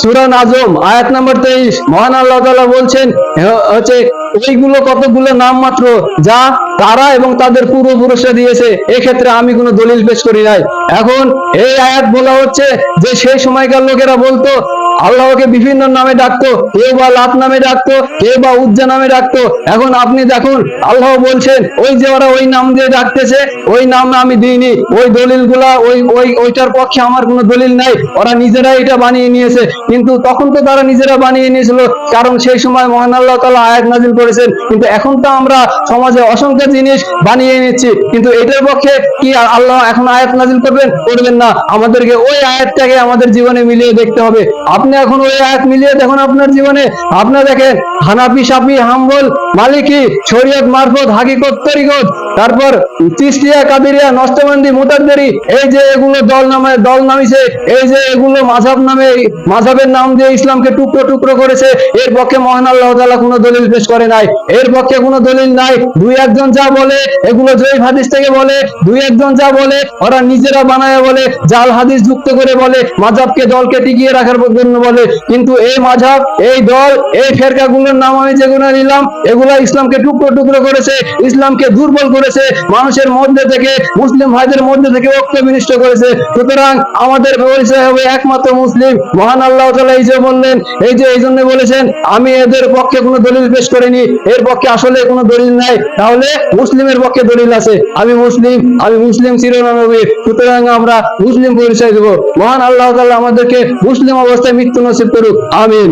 সুরা নাজম, আয়াত নাম্বার তেইশ। মহান আল্লাহ তালা বলছেন হচ্ছে ওইগুলো কতগুলো নাম মাত্র যা তারা এবং তাদের পূর্বপুরুষরা দিয়েছে, এক্ষেত্রে আমি কোনো দলিল পেশ করি নাই। এখন এই আয়াত বলা হচ্ছে যে সেই সময়কার লোকেরা বলতো আল্লাহকে বিভিন্ন নামে ডাকতো কেউ বা লাত নামে ডাকতো কেউ বা উজ্জা নামে ডাকতো। এখন আপনি দেখুন, আল্লাহ বলছেন, ওই যে ওরা ওই নাম দিয়ে ডাকতেছে, ওই নাম আমি দিইনি, ওই দলিলগুলা, ওই ওই, ওইটার পক্ষে আমার কোনো দলিল নাই, ওরা নিজেরাই এটা বানিয়ে নিয়েছে। কিন্তু তখন তো তারা নিজেরা বানিয়ে নিয়েছিল, কারণ সেই সময় মহান আল্লাহ তালা আয়াত নাজিল করেছেন। কিন্তু এখন তো আমরা সমাজে অসংখ্য জিনিস বানিয়ে নিচ্ছি, কিন্তু এটার পক্ষে কি আল্লাহ এখন আয়াত নাজিল করবেন? করবেন না। আমাদেরকে ওই আয়াতটাকে আমাদের জীবনে মিলিয়ে দেখতে হবে। আপনি এখন ওই এক মিলিয়ে দেখুন আপনার জীবনে। আপনার দেখেন হানাফি সাফি হাম্বল মালিকি শরীয়ত মারফত হাকিকত তরিকত তারপর তিস্তিয়া, কাদিরিয়া, নষ্টবন্দি, মুতাদ্দেরি, এই যে এগুলো দল নামে, দল নামিছে এই যে এগুলো মাঝাব নামে মাঝাবের নাম দিয়ে ইসলামকে টুকরো টুকরো করেছে, এর পক্ষে মহান আল্লাহ তাআলা কোনো দলিল পেশ করে নাই, এর পক্ষে কোনো দলিল নাই, দুই একজন যা বলে, এগুলো জয়ীফ হাদিস থেকে বলে, দুই একজন যা বলে, ওরা নিজেরা বানায় বলে, জাল হাদিস যুক্ত করে বলে, মাঝাবকে দলকে টিকিয়ে রাখার জন্য বলে, কিন্তু এই মাঝাব, এই দল, এই ফেরকাগুলোর নাম আমি যেগুলো নিলাম, এগুলো ইসলামকে টুকরো টুকরো করেছে, ইসলামকে দুর্বল করেছে, মানুষের মধ্যে থেকে, মুসলিম ভাইদের মধ্যে থেকে ঐক্য বিনষ্ট করেছে। সুতরাং আমাদের পরিচয় হবে একমাত্র মুসলিম। মহান আল্লাহ তাআলা এই যে বললেন, এই যে এই জন্য বলেছেন, আমি এদের পক্ষে কোনো দলিল পেশ করিনি। এর পক্ষে আসলে কোনো দলিল নাই। তাহলে মুসলিমের পক্ষে দলিল আছে। আমি মুসলিম আমি মুসলিম চিরনবী সুতরাং আমরা মুসলিম পরিচয় দেব। মহান আল্লাহ তালা আমাদেরকে মুসলিম অবস্থায় মৃত্যু নসিব করুক। আমিন।